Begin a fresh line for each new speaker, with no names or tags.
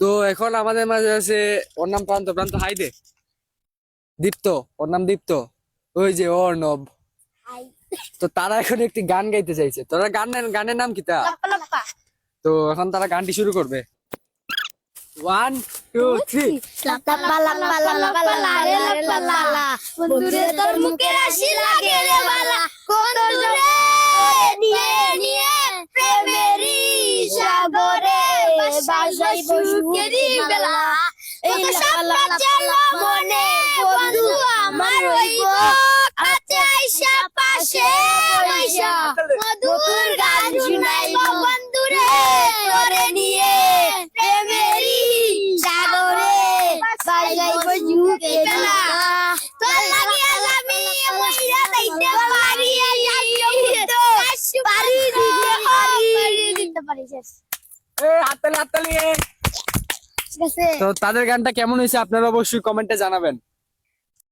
তো এখন আমাদের মাঝে আছে ওর নাম প্রান্ত প্রান্ত হাই দে দীপ্ত ওর নাম দীপ্ত। ওই যে অর্ণব। তো তারা এখন একটি গান গাইতে চাইছে। তোরা গানের গানের নাম কি তা? তো এখন তারা গানটি শুরু করবে। ওয়ান টু থ্রি
তোর মুখের হাসি লাগে রে বালা। কোন নিয়ে নিয়ে প্রেমেরই সাগরে বাসাই সুখেরই বেলা। এই স্বপ্ন চলো মনে বন্ধু আমার হইব কাছে আইসা পাশে বৈশা মধুর গান শুনাইব বন্ধুরে তোরে নিয়ে প্রেমেরই সাগরে বাসাই সুখেরই বেলা। তোর লাগে আমি মইরা যাইতে পারি। পারি দিতে পারি দিতে পারি শেষ
তো তাদের গানটা কেমন হয়েছে আপনারা অবশ্যই কমেন্টে জানাবেন।